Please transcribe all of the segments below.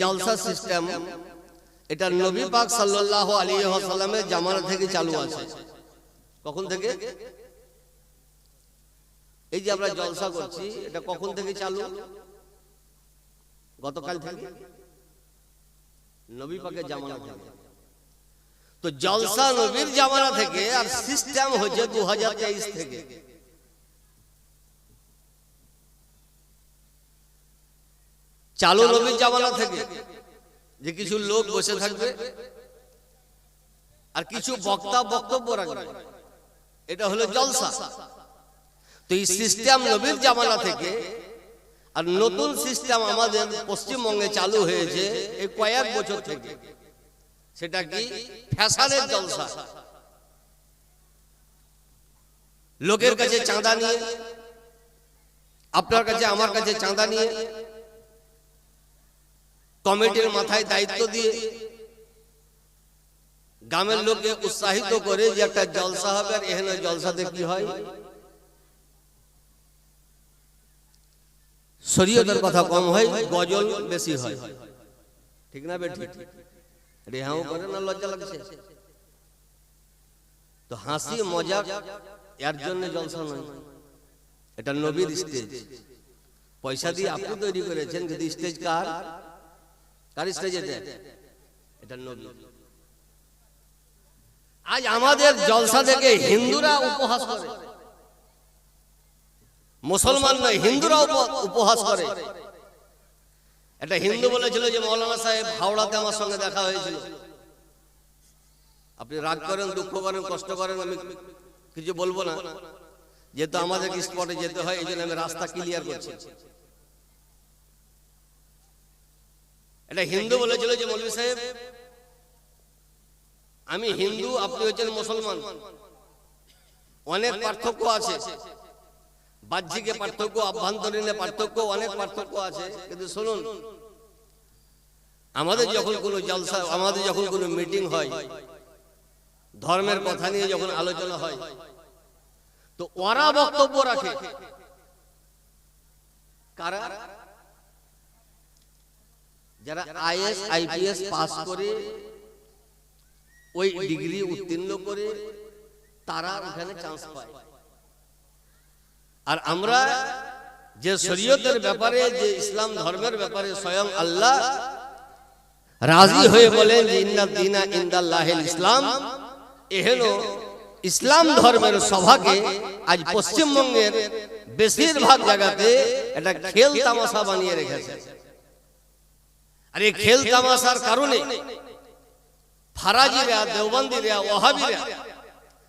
জলসা system, এটা নবী পাক সাল্লাল্লাহু আলাইহি ওয়াসাল্লামের জামানা থেকে চালু আছে। কখন থেকে? এই যে আমরা জলসা করছি, এটা কখন থেকে চালু? গতকাল থেকে। নবী পাকের জামানা থেকে। তো জলসা নবীর জামানা থেকে আর সিস্টেম হচ্ছে দু হাজার তেইশ থেকে। চালু নবীর জামানা থেকে। যে কিছু লোক বসে থাকবে। আর কিছু বক্তা বক্তব্য রাখবে। এটা হলো জলসা। তো এই সিস্টেম নবীর জামানা থেকে আর নতুন সিস্টেম আমাদের পশ্চিমবঙ্গে চালু হয়েছে এই কয়েক বছর থেকে। সেটা কি ফ্যাশনের জলসা? লোকের কাছে চাঁদা নিয়ে আপনার কাছে আমার কাছে চাঁদা নিয়ে কমিটির মাথায় দায়িত্ব দিয়ে গ্রামের লোককে উৎসাহিত করে যে একটা জলসা হবে আর এখানে জলসাতে কি হয়? শরীয়তের কথা কম হয় গজল বেশি হয়। ঠিক না বেঠি রেহাও করে না লজ্জা লাগছে? তো হাসি মজা এর জন্য জলসা নয়। এটা নবীর স্টেজ পয়সা দিয়ে আপনি তৈরি করেছেন কিন্তু স্টেজ কার? কার স্টেজ এটা এটা নবী। আজ আমাদের জলসা থেকে হিন্দুরা উপহাস করে। মুসলমান নয় হিন্দুরা উপহাস করে। একটা হিন্দু বলেছিল যে মৌলানা সাহেব হাওড়াতে আমার সঙ্গে দেখা হয়েছিল। আপনি রাগ করেন দুঃখ করেন কষ্ট করেন আমি কিছু বলব না। যেহেতু আমাদের স্পটে যেতে হয় এই জন্য আমি রাস্তা ক্লিয়ার করছি। এটা হিন্দু বলেছিল যে মৌলভী সাহেব আমি হিন্দু আপনি হচ্ছেন মুসলমান। অনেক পার্থক্য আছে। বাহ্যিকে পার্থক্য আভ্যন্তরীণে পার্থক্য অনেক পার্থক্য আছে। কিন্তু শুনুন আমাদের যখন কোনো জলসা আমাদের যখন কোনো মিটিং হয় ধর্মের কথা নিয়ে যখন আলোচনা হয় তো ওরা বক্তব্য রাখে। কারা? যারা আইএস আইপিএস পাস করে ওই ডিগ্রি উত্তীর্ণ করে তারা ওখানে চান্স পায়। আর আমরা যে শরীয়তের ব্যাপারে যে ইসলাম ধর্মের ব্যাপারে স্বয়ং আল্লাহ রাজি হয়ে বলেন যে ইন্না দিনা ইন্দাল্লাহিল ইসলাম। এহেন ইসলাম ধর্মের সভাকে আজ পশ্চিমবঙ্গের বেশিরভাগ জায়গাতে একটা খেল তামাশা বানিয়ে রেখেছে। আর এই খেল তামাশার কারণে ফারাজিরা দেওবন্দিরা ওহাবিরা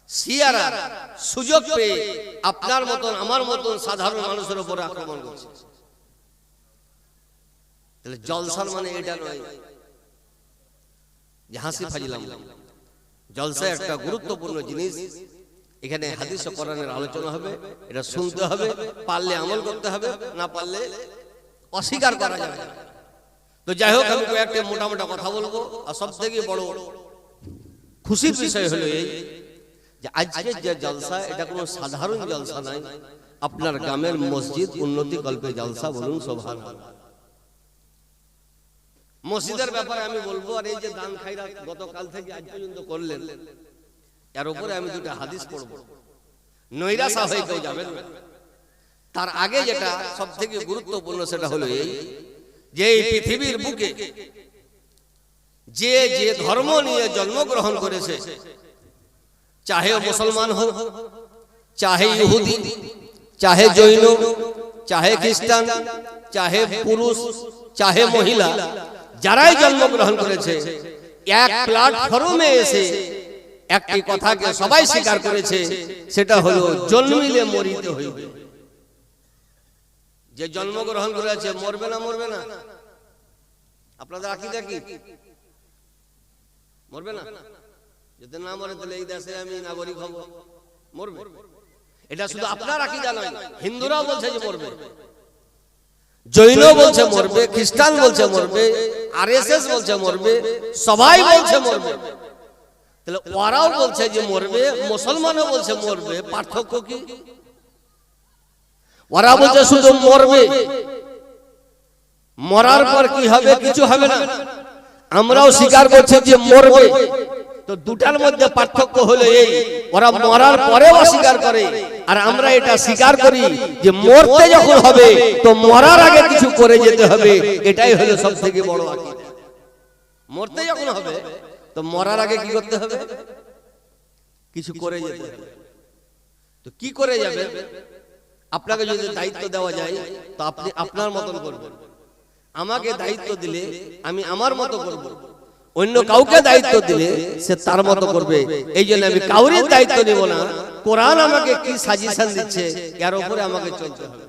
সিয়ারা সুযোগ পেয়ে আপনার মতন আমার মতন সাধারণ মানুষের উপর আক্রমণ করছে। তাহলে জলসার মানে এটা নয়। যে হাসি ফাজিলাম জলসা একটা গুরুত্বপূর্ণ জিনিস। এখানে হাদিস ও কোরআনের আলোচনা হবে। এটা শুনতে হবে পারলে আমল করতে হবে না পারলে অস্বীকার করা যাবে না। তো যাই হোক আমি কয়েকটা মোটা মোটা কথা বলব। আর সব থেকে বড় খুশির বিষয় হলো এই যে আজকের যে জলসা এটা কোনো সাধারণ জলসা নয়। আপনার গ্রামের মসজিদ উন্নতি কল্পে জলসা বলুন সোভান। মসজিদের ব্যাপারে আমি বলব আর এই যে দান খাইরা গতকাল থেকে আজ পর্যন্ত করলেন। এর উপরে আমি দুটো হাদিস পড়ব। নৈরাশা হয়ে কেউ যাবেন। তার আগে যেটা সব থেকে গুরুত্বপূর্ণ সেটা হলো এই যে এই পৃথিবীর বুকে যে যে ধর্ম নিয়ে জন্মগ্রহণ করেছে চাহে মুসলমান হোক চাহে ইহুদি চাহে জৈন চাহে খ্রিস্টান চাহে পুরুষ চাহে মহিলা যারাই জন্মগ্রহণ করেছে এক প্ল্যাটফর্মে এসে একটি কথাকে সবাই স্বীকার করেছে সেটা হলো জন্মিলে মরিতে হইবে। যে জন্মগ্রহণ করেছে, মরবে না মরবে না? আপনাদের আকিদা কি? মরবে না? যদি না মরে, তাহলে এই দেশে আমি নাগরিক হব। মরবে? এটা শুধু আপনার আকিদা নয়, হিন্দুরাও বলছে যে মরবে। জৈন বলছে মরবে, খ্রিস্টান বলছে মরবে, আরএসএস বলছে মরবে, সবাই বলছে মরবে। তাহলে ওরাও বলছে যে মরবে, মুসলমানও বলছে মরবে, পার্থক্য কি? ওরা বলছে শুধু মরবে। মরার পর কি হবে? কিছু হবে না। আমরাও স্বীকার করছি যে মরবে। তো দুটার মধ্যে পার্থক্য হলো এই। ওরা মরার পরেও অস্বীকার করে। আর আমরা এটা স্বীকার করি যে মরতে যখন হবে তো মরার আগে কিছু করে যেতে হবে। এটাই হলো সব থেকে বড় মরতে যখন হবে তো মরার আগে কি করতে হবে? কিছু করে যেতে হবে। তো কি করে যাবে? আপনাকে যদি দায়িত্ব দেওয়া যায় তো আপনি আপনার মতন করবেন। আমাকে দায়িত্ব দিলে আমি আমার মতো করব। অন্য কাউকে দায়িত্ব দিলে সে তার মতো করবে। এই জন্য আমি কাউরির দায়িত্ব নেব না। কোরআন আমাকে কি সাজেশন দিচ্ছে এর উপরে আমাকে চলতে হবে।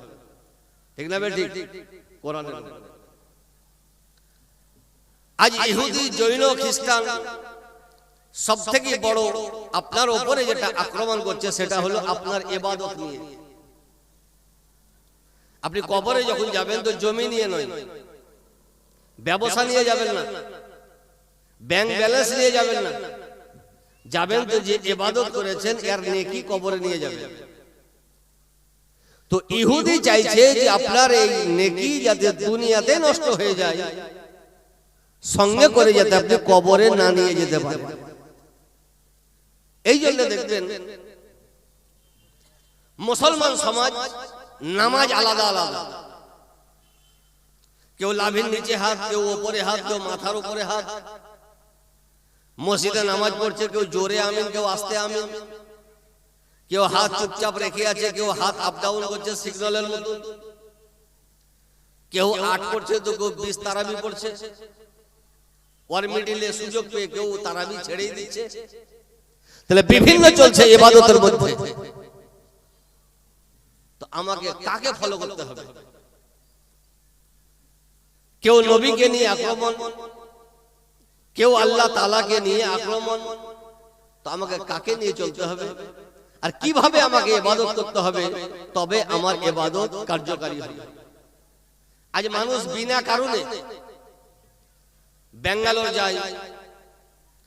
ঠিক না ঠিক কোরআনের আজ ইহুদি জৈন খ্রিস্টান সব থেকে বড় আপনার উপরে যেটা আক্রমণ করছে সেটা হলো আপনার এবাদত নিয়ে। আপনি কবরে যখন যাবেন তো জমি নিয়ে নয়। ব্যবসা নিয়ে যাবেন না। ব্যাংক ব্যালেন্স নিয়ে যাবেন না। যাবেন তো যে এবাদত করেছেন এর নেকি কবরে নিয়ে যাবেন? তো ইহুদি চাইছে যে আপনার এই নেকি যাতে দুনিয়াতে নষ্ট হয়ে যায়। সঙ্গে করে যাতে আপনি কবরে না নিয়ে যেতে পারেন। এই জন্য দেখবেন মুসলমান সমাজ নামাজ আলাদা আলাদা। কেউ লাভের নিচে হাত, কেউ ওপরে হাত, কেউ মাথার উপরে হাত। মসজিদে নামাজ পড়ছে, কেউ জোরে আমিন, কেউ আস্তে আমিন। কেউ হাত চুপচাপ রেখে আছে, কেউ হাত আপ ডাউন করছে সিগন্যালের মতো। কেউ আট করছে, তো কেউ বিশ তারাবি পড়ছে। ওর মিডিলে সুযোগ পেয়ে কেউ তারাবি ছেড়েই দিচ্ছে। তাহলে বিভিন্ন চলছে এবাদতের মধ্যে। আমাকে কাকে ফলো করতে হবে। কেউ নবীকে নিয়ে আক্রমণ কেউ আল্লাহ তালাকে নিয়ে আক্রমণ। তো আমাকে কাকে নিয়ে চলতে হবে? আর কীভাবে আমাকে এবাদত করতে হবে? তবে আমার এবাদত কার্যকারী হবে। আজ মানুষ বিনা কারণে ব্যাঙ্গালোর যায়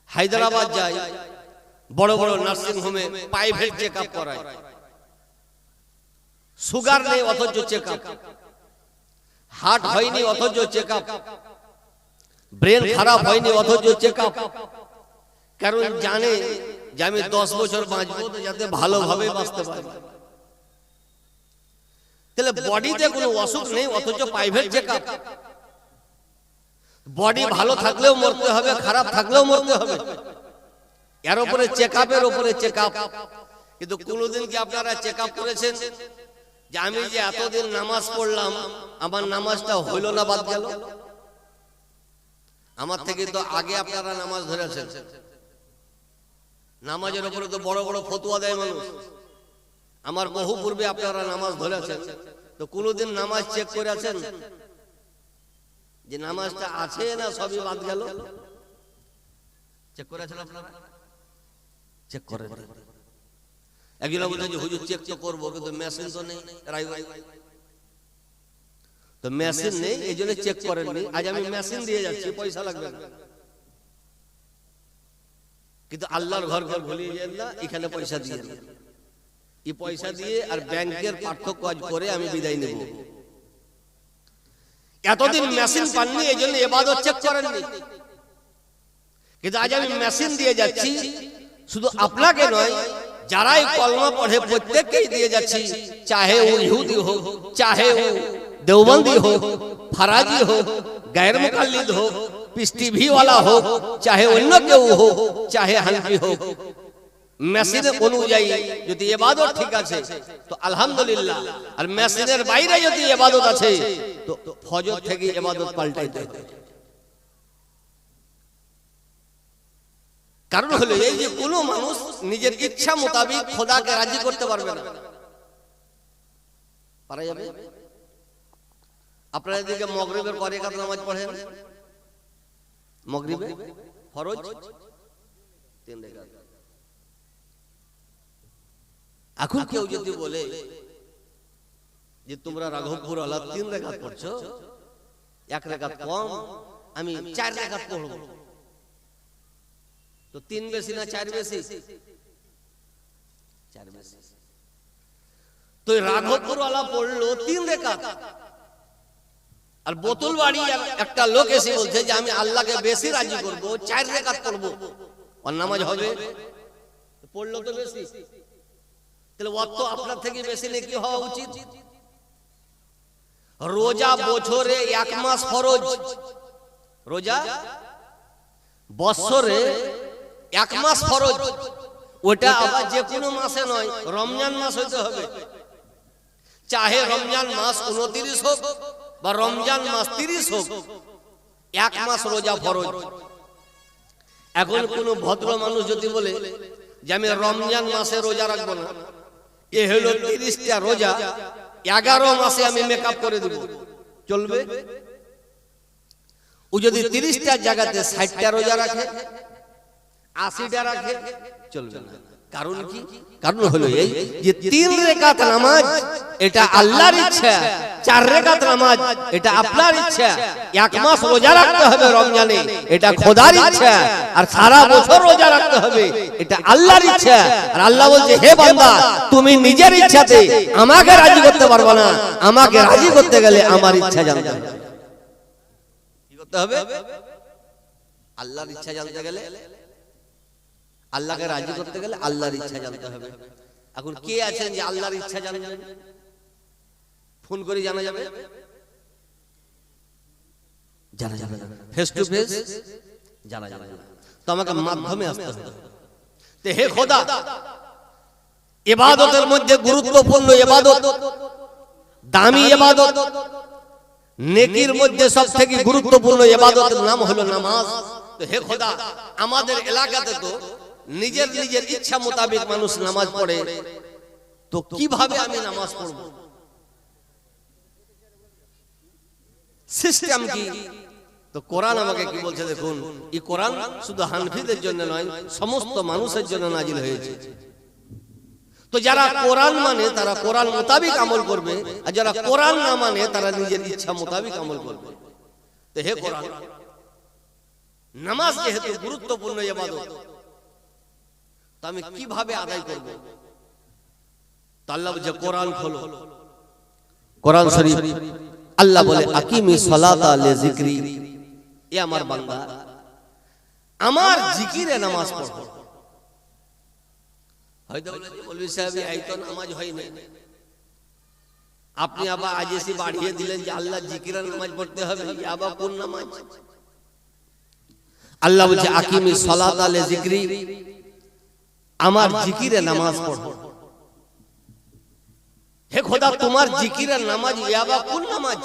হায়দ্রাবাদ যায় বড় বড় নার্সিং হোমে প্রাইভেট চেক আপ করায়। সুগার নেই অথচ চেক আপ হার্ট হয়নি অথচ চেক আপ ব্রেন খারাপ হয়নি অথচ চেক আপ কারণ জানে যে আমি দশ বছর বাঁচবো তো যাতে ভালোভাবে বাঁচতে পারি। তাহলে বডিতে কোনো অসুখ নেই অথচ প্রাইভেট চেক আপ বডি ভালো থাকলেও মরতে হবে খারাপ থাকলেও মরতে হবে। এর উপরে চেক আপের উপরে চেক আপ কিন্তু কোনোদিন কি আপনারা চেক আপ করেছেন? যে আমি যে এতদিন নামাজ পড়লাম আমার নামাজটা হইল না বাদ গেল। আমার থেকে তো আগে আপনারা নামাজ ধরেছেন। নামাজের উপরে তো বড় বড় ফতুয়া দেয় মানুষ। আমার বহু পূর্বে আপনারা নামাজ ধরেছেন। তো কোনোদিন নামাজ চেক করে আছেন যে নামাজটা আছে না সবই বাদ গেল? চেক করেছেন আপনারা? চেক করেন। যে হুজুর চেক তো করব, কিন্তু মেশিন তো নেই তো মেশিন নেই, এই জন্য চেক করেননি। আজ আমি মেশিন দিয়ে যাচ্ছি, পয়সা লাগবে কিন্তু আল্লাহর ঘর ঘর ভুলিয়ে যান না, এখানে পয়সা দিয়ে। এই পয়সা দিয়ে আর ব্যাংকের পার্থক্য আজ করে আমি বিদায় নেব। এতদিন মেশিন পাননি, এই জন্য এবাদত চেক করেননি। কিন্তু আজ আমি মেশিন দিয়ে যাচ্ছি, শুধু আপনাকে নয় যারাই কলমা পড়ে প্রত্যেককেই দিয়ে যাচ্ছি চাহে ও ইহুদি হোক চাহে ও দেওবন্দি হোক ফারাজি হোক গায়ের মুকাল্লিদ হোক পিস টিভি ওয়ালা হোক চাহে অন্য কেউ হোক চাহে হানফি হোক মেশিন অনুযায়ী যদি এবাদত ঠিক আছে তো আলহামদুলিল্লাহ আর মেশিনের বাইরে যদি এবাদত আছে তো ফজর থেকে এবাদত পাল্টাইতে হবে কারণ হলো এই যে কোনো মানুষ নিজের ইচ্ছা মোতাবিক খোদাকে রাজি করতে পারবে না। পারা যাবে? আপনারা এদিকে মগরিবের পরে কাত নামাজ পড়েন। মগরিবে? ফরজ? তিন রেখাত। এখন কেউ যদি বলে যে তোমরা রাঘবপুর আলাদা তিন রেখাত পড়ছো এক রেখাত কম আমি চার রেখাত পড়ব। তো তিন বেশি না চার বেশি? চার বেশি। তো রাঘবপুর আলা পড়ল তিন রেখাত আর বোতল বাড়ি একটা লোক এসে বলছে যে, আমি আল্লাহকে বেশি রাজি করব, চার রেখাত করব ওর নামাজ হবে? পড়ল তো বেশি। তাহলে ওর তো আপনার থেকে বেশি নাকি হওয়া উচিত। রোজা বছরে এক মাস ফরজ। রোজা বছরে এক মাস ফরজ। ওটা আবার যে কোনো মাসে নয় রমজান মাস হইতে হবে। চাহে রমজান মাস উনত্রিশ হোক বা রমজান মাস তিরিশ হোক এক মাস রোজা ফরজ। এখন কোন ভদ্র মানুষ যদি বলে যে আমি রমজান মাসে রোজা রাখব না এ হলো তিরিশটা রোজা। এগারো মাসে আমি মেকআপ করে দেব। চলবে? ও যদি তিরিশটা জায়গাতে ষাটটা রোজা রাখে আশিটা রাখে চলবে না। কারণ কি? কারণ হলো এই যে তিন রেখাত নামাজ এটা আল্লাহর ইচ্ছা। চার রেখাত নামাজ এটা আপনার ইচ্ছা। এক মাস রোজা রাখতে হবে রমজানে। এটা খোদার ইচ্ছা। আর সারা বছর রোজা রাখতে হবে। এটা আল্লাহর ইচ্ছা। আর আল্লাহ বলছে হে বান্দা তুমি নিজের ইচ্ছাতে আমাকে রাজি করতে পারবে না। আমাকে রাজি করতে গেলে আমার ইচ্ছা জানতে হবে। কি করতে হবে? আল্লাহর ইচ্ছা জানতে গেলে আল্লাহকে রাজি করতে গেলে আল্লাহর ইচ্ছা জানতে হবে। এখন কে আছেন যে আল্লাহর ইচ্ছা জানবেন? ফোন করে জানা যাবে? জানা যাবে? ফেস টু ফেস জানা যাবে। তো আমাকে মাধ্যমে আসতে হবে। তো হে খোদা এবাদতের মধ্যে গুরুত্বপূর্ণ এবাদত দামি এবাদত নেকির মধ্যে সব থেকে গুরুত্বপূর্ণ এবাদতের নাম হলো নামাজ। তো হে খোদা আমাদের এলাকাতে তো নিজের নিজের ইচ্ছা মোতাবেক মানুষ নামাজ পড়ে তো কীভাবে আমি নামাজ পড়ব? সিস্টেম কি? তো কোরআন আমাকে কি বলছে দেখুন এই কোরআন শুধু হানফিদের জন্য নয় সমস্ত মানুষের জন্য নাজিল হয়েছে। তো যারা কোরআন মানে তারা কোরআন মোতাবিক আমল করবে আর যারা কোরআন না মানে তারা নিজের ইচ্ছা মোতাবিক আমল করবে। তো হে কোরআন নামাজ যেহেতু গুরুত্বপূর্ণ ইবাদত আমি কীভাবে আদায় করব? আল্লাহ কোরআন খোলো। কোরআন শরীফ। আল্লাহ বলে, আকিমি সালাতা লে জিকরি। এ আমার বান্দা, আমার জিকিরে নামাজ পড়ো। হয়তো মৌলভী সাহেব, এই তো নামাজ হয়নি আপনি আবার আজ এসে বাড়িয়ে দিলেন যে, আল্লাহ জিকিরা নামাজ পড়তে হবে। আবার কোন নামাজ? আল্লাহ বলছে, আকিমি সালাত আলে জিকরি। আমার জিকিরে নামাজ পড়ো। হে খোদা তোমার জিকিরের নামাজ ইয়াবা কোন নামাজ?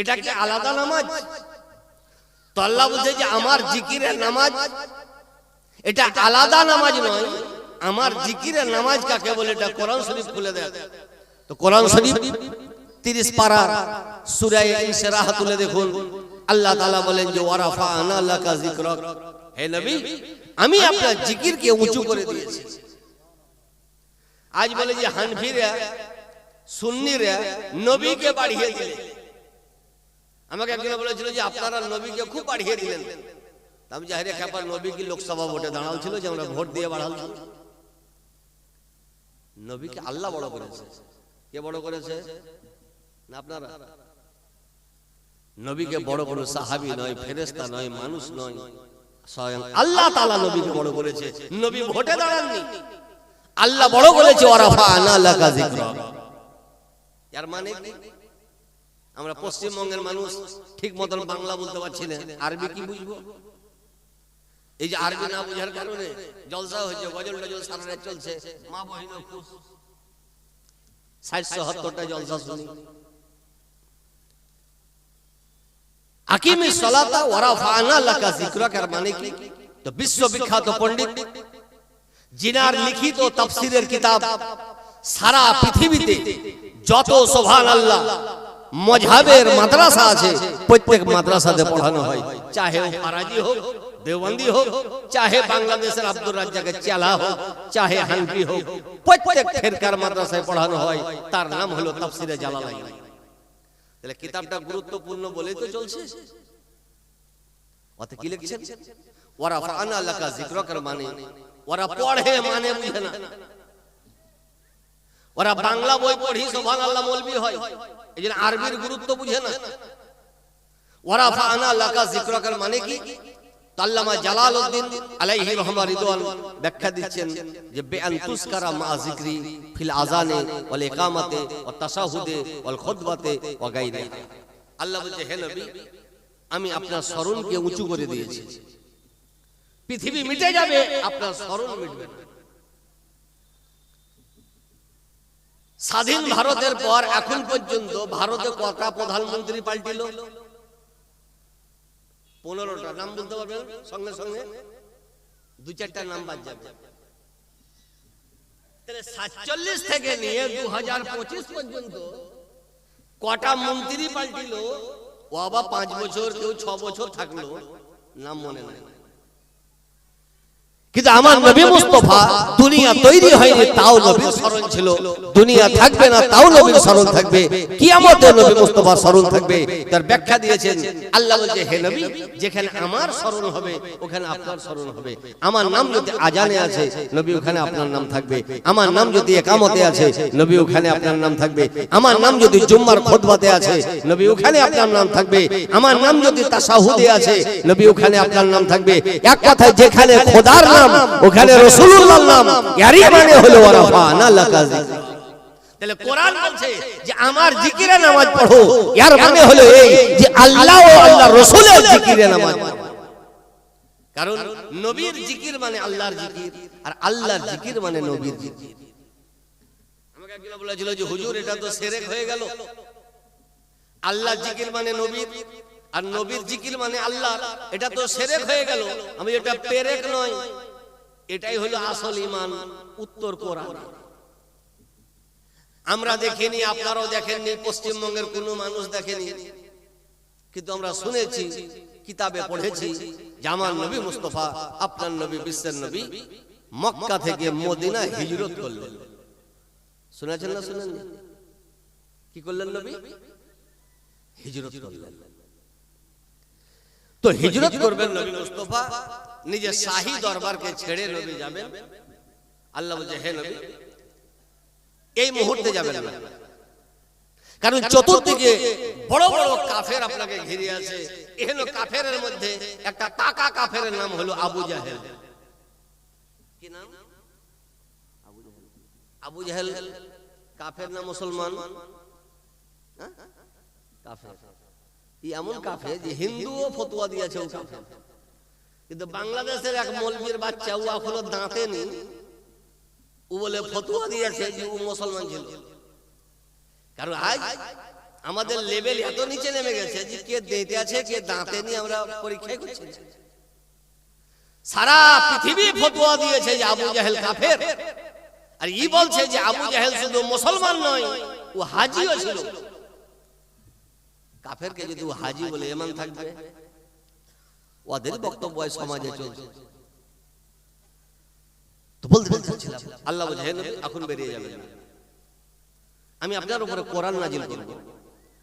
এটা কি আলাদা নামাজ? তো আল্লাহ বলছে যে আমার জিকিরের নামাজ এটা আলাদা নামাজ নয় আমার জিকিরের নামাজ কাকে বলে এটা কোরআন শরীফ খুলে দেয়। তো কোরআন শরীফ তিরিশ পারা সুরায় ইনশরাহ তুলে দেখুন। আল্লাহ তাআলা বলেন যে ওয়ারাফা আনা লাকা যিকরাক। হে নবী আমি আপনার জিকিরকে উঁচু করে দিয়েছি। আজ বলে যে হানফিরা সুন্নিরা নবীকে বাড়িয়ে দিলে আমাকে একজন বলেছিল যে আপনারা নবীকে খুব বাড়িয়ে দিলেন। আমি জাহিরে খেপার নবী কি লোকসভা ভোটে দাঁড়াল ছিল যে আমরা ভোট দিয়ে বাড়াল নবীকে আল্লাহ বড় করেছে। কে বড় করেছে? না আপনারা। নবীকে বড় বড় সাহাবি নয় ফেরেস্তা নয় মানুষ নয়। স্বয়ং আল্লাহ তাআলা নবীকে বড় করেছে। নবী ভোটে দাঁড়াননি। আল্লাহ বড় করেছে আনা এর মানে কি? আমরা পশ্চিমবঙ্গের মানুষ ঠিক মতন বাংলা বলতে পারছি না। আরবি কি বুঝব? এই যে আরবি না বোঝার কারণে জলসা হয়েছে গজল টজল সারা রাত চলছে। মা বহিন ষাট সত্তরটা জলসা শুনি। আকিমি সলাতা ওয়ারাফানা লাকা যিকরাকার মানে কি? তো বিশ্ববিখ্যাত পণ্ডিত জিনার লিখিত তাফসীরের কিতাব সারা পৃথিবীতে যত সুবহান আল্লাহ মজহাবের মাদ্রাসা আছে প্রত্যেক মাদ্রাসাতে পড়ানো হয়। চাহে ও ফারাজি হোক দেওবন্দি হোক চাহে বাংলাদেশের আব্দুর রাজ্জাকের চেলা হোক চাহে হানফি হোক প্রত্যেক ফেরকার মাদ্রাসায় পড়ানো হয়। তার নাম হলো তাফসিরে জালালাইন। তাহলে কিতাবটা গুরুত্বপূর্ণ বলেই তো চলছে? অত কি লিখছেন? ওরা ফানা লাকা যিকরাকার মানে। ওরা পড়ে মানে বুঝে না। ওরা বাংলা বই পড়ি সোভান আল্লাহ মলবি হয়। এই জন্য আরবির গুরুত্ব বুঝে না। ওরা ফানা লাকা জিক্রকার মানে কি? জালালউদ্দিন আলাইহি রিদওয়ান ব্যাখ্যা দিচ্ছেন যে ফিল ওয়াল ইকামাতে ওয়া তাশাহুদে ওয়াল খুতবাতে ওয়া আল্লাহ হে নবী, আমি আপনার স্মরণকে উঁচু করে দিয়েছি। পৃথিবী মিটে যাবে, আপনার স্মরণ মিটবে না। স্বাধীন ভারতের পর এখন পর্যন্ত ভারতে কটা প্রধানমন্ত্রী পাল্টিল। পনেরোটা নাম বলতে পারবেন? সঙ্গে সঙ্গে দু চারটা নাম বাদ যাবে। সাতচল্লিশ থেকে নিয়ে দু হাজার পঁচিশ পর্যন্ত কটা মন্ত্রী পাল্টিল? ও আবার পাঁচ বছর, কেউ ছ বছর থাকল, নাম মনে নাই। কিন্তু আমার নবী মুস্তফা দুনিয়া তৈরি হয়নি তাও নবীর স্মরণ ছিল। দুনিয়া থাকবে না তাও নবীর স্মরণ থাকবে। কিয়ামতে নবী মুস্তফা স্মরণ থাকবে। তার ব্যাখ্যা দিয়েছেন আল্লাহ বলছে হে নবী যেখানে আমার স্মরণ হবে ওখানে আপনার স্মরণ হবে আমার নাম যদি আজানে আছে নবী ওখানে আপনার নাম থাকবে আমার নাম যদি একামতে আছে নবী ওখানে আপনার নাম থাকবে আমার নাম যদি জুম্মার খুতবাতে আছে নবী ওখানে আপনার নাম থাকবে। আমার নাম যদি তাসাহুদে আছে নবী ওখানে আপনার নাম থাকবে এক কথায় যেখানে খোদার নাম ওখানে রসুল্লাহর নাম ইয়ারই মানে হলো ওয়ারাফা না লাকা যিকরা। তাহলে কোরআন বলছে যে আমার জিকিরে নামাজ পড়ো ইয়ার মানে হলো এই যে আল্লাহ ও আল্লাহ রসুলের জিকিরে নামাজ পড়ো। কারণ নবীর জিকির মানে আল্লাহর জিকির আর আল্লাহর জিকির মানে নবীর জিকির। আমাকে একজন বলেছিল যে হুজুর এটা তো সেরেক হয়ে গেল। আল্লাহ জিকির মানে নবীর আর নবীর জিকির মানে আল্লাহ এটা তো সেরেক হয়ে গেল। আমি এটা পেরেক নয়। এটাই হলো আসল ইমান উত্তর কোরআন। আমরা দেখিনি আপনারাও দেখেননি পশ্চিমবঙ্গের কোনো মানুষ দেখেনি। কিন্তু আমরা শুনেছি কিতাবে পড়েছি জামাল নবী মুস্তফা আপনার নবী বিশ্বের নবী মক্কা থেকে মদিনা হিজরত করলেন। শুনেছেন না শুনেন কি করলেন নবী? হিজরত করলেন। তো হিজরত করবেন নবী মুস্তফা নিজের শাহী দরবারকে ছেড়ে নবী যাবেন। আল্লাহ বলছে হে নবী এই মুহূর্তে যাবেন না। কারণ চতুর্দিকে বড় বড় কাফের আপনাকে ঘিরে আছে। এহেন কাফেরের মধ্যে একটা পাকা কাফেরের নাম হলো আবু জাহেল। কি নাম? আবু জাহেল। কাফের না মুসলমান? হ্যাঁ? কাফের। এমন কাফে যে হিন্দুও ফতোয়া দিয়েছে ও কাফের। কিন্তু বাংলাদেশের এক মলবির বাচ্চা, ও এখনও দাঁতে নেই। ও বলে ফতোয়া দিয়েছে যে ও মুসলমান ছিল। কারণ আজ আমাদের লেভেল এত নিচে নেমে গেছে যে কে দেতে আছে, কে দাঁতে নিয়ে আমরা পরীক্ষায় করছি সারা পৃথিবী ফতুয়া দিয়েছে যে আবু জাহেল কাফের। আর ই বলছে যে আবু জাহেল শুধু মুসলমান নয়, ও হাজিও ছিল। কাফেরকে যদি ও হাজি বলে এমন থাকবে ওদের বক্তব্য সমাজে চলছে। তো বলতে চাচ্ছিলাম আল্লাহ বলছে এখন বেরিয়ে যাবেন। আমি আপনার উপরে কোরআন নাজিল করব।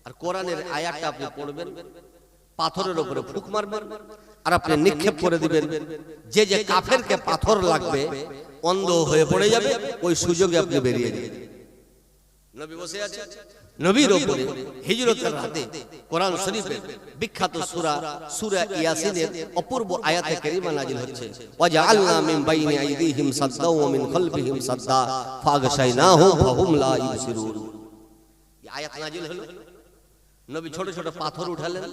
আর কোরআনের আয়াতটা আপনি পড়বেন পাথরের উপরে ফুক মারবেন আর আপনি নিক্ষেপ করে দিবেন। যে যে কাফেরকে পাথর লাগবে অন্ধ হয়ে পড়ে যাবে ওই সুযোগে আপনি বেরিয়ে যাবেন। নবী বসে আছে নবীর হিজরতের রাতে কোরআন শরীফের বিখ্যাত সূরা সূরা ইয়াসিনের অপূর্ব আয়াতে কারিমা নাজিল হচ্ছে। ওয়াজআলনা মিন বাইনি আইদিহিম সাদ্দা ওয়া মিন খালফিহিম সাদ্দা। ফাগশাইনাহুম ফাহুম লা ইউসিরুন এই আয়াত নাজিল হলো? নবী ছোট ছোট পাথর উঠালেন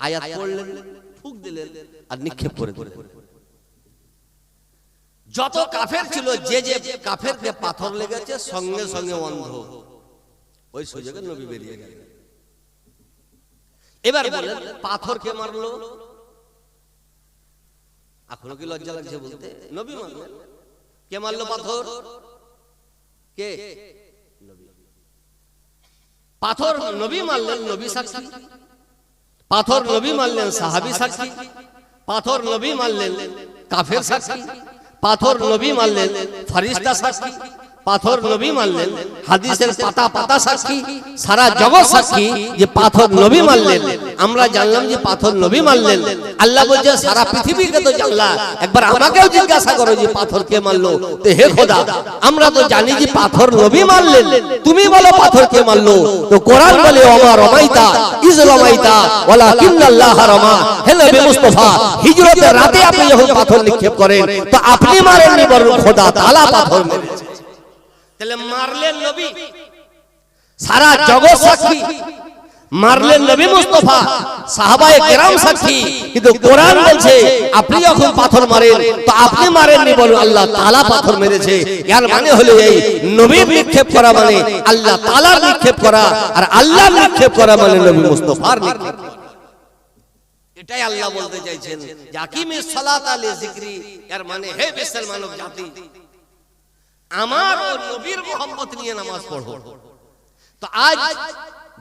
আয়াত পড়লেন ফুক দিলেন আর নিক্ষেপ করে দিলেন। যত কাফের ছিল যে যে কাফেরকে পাথর লেগেছে সঙ্গে সঙ্গে অন্ধ। ওই সুযোগে নবী বেরিয়ে গেল এবার বলেন পাথর কে মারলো। এখনও কি লজ্জা লাগছে বলতে? নবী মারলেন। কে মারলো পাথর? কে? নবী। পাথর নবী মারলেন নবী সাক্ষী। পাথর নবী মারলেন সাহাবী সাক্ষী। পাথর নবী মারলেন কাফের সাক্ষী। পাথর নবী মারলেন ফারিস্তা সাক্ষী। পাথর নবী মানলেন। হাদিসের পাতা পাতা সাক্ষী সারা জগৎ সাক্ষী যে পাথর নবী মানলেন। আমরা জানলাম যে পাথর নবী মানলেন। আল্লাহ বলছে সারা পৃথিবীকে তো জানলা। একবার আমাকেও জিজ্ঞাসা করো যে পাথর কে মানলো। তো হে খোদা আমরা তো জানি যে পাথর নবী মানলেন। তুমি বলো পাথর কে মানলো। তো কোরআন বলে ওমা রমাইতা ইসলামাইতা ওয়ালা কিন্নাল্লাহ রমা হে নবী মুস্তাফা হিজরতের রাতে আপনি যখন পাথর নিক্ষেপ করেন তো আপনি মারেননি বরং খোদা তাআলা পাথর মেরেছে তাহলে মারলেন নবী। সারা জগৎ সাক্ষী। মারলেন নবী মুস্তফা। সাহাবায়ে কেরাম সাক্ষী। কিন্তু কোরআন বলছে আপনি যখন পাথর মারেন তো আপনি মারেননি বলুন আল্লাহ তাআলা পাথর মেরেছে। এর মানে হলো এই নবীর নিক্ষেপ করা মানে আল্লাহ তাআলার নিক্ষেপ করা। আর আল্লাহর নিক্ষেপ করা মানে নবী মুস্তফার নিক্ষেপ। এটাই আল্লাহ বলতে চাইছেন জাকিমিস সালাত আলি জিকরি এর মানে হে বিশ্বের মানব জাতি আমার ও নবীর মোহাম্মত নিয়ে নামাজ পড়ো। তো আজ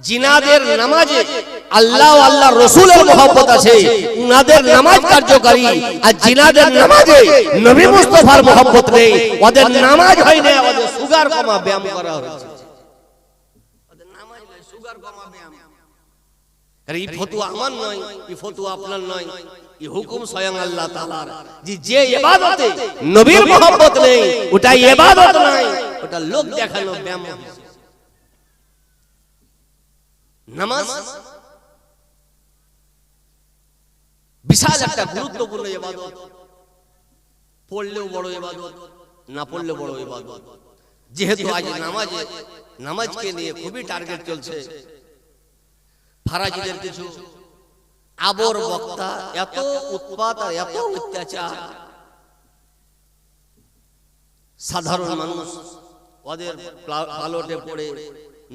জিনাদের নামাজে আল্লাহ আল্লাহ রসুলের মোহাম্মত আছে। উনাদের নামাজ কার্যকারী। আর জিনাদের নামাজে নবী মুস্তফার মোহাম্মত নেই। ওদের নামাজ হয় না। ওদের সুগার কমা ব্যায়াম করা হচ্ছে ওদের নামাজ নয়, সুগার কমা ব্যায়াম আর এই ফতুয়া আমার নয় এই ফতুয়া আপনার নয়। এই হুকুম স্বয়ং আল্লাহ তাআলার। যে যে ইবাদতে নবীর নেই। ওটা ইবাদত নয়। ওটা লোক দেখানো ব্যায়াম নামাজ? বিশাল একটা গুরুত্বপূর্ণ ইবাদত। পড়লেও বড় ইবাদত না পড়লেও বড় ইবাদত। যেহেতু আজ নামাজে নামাজকে নিয়ে খুবই টার্গেট চলছে। ফারাজিদের কিছু আবর বক্তা এত উৎপাত আর এত অত্যাচার। সাধারণ মানুষ ওদের প্লা- পালটে পড়ে।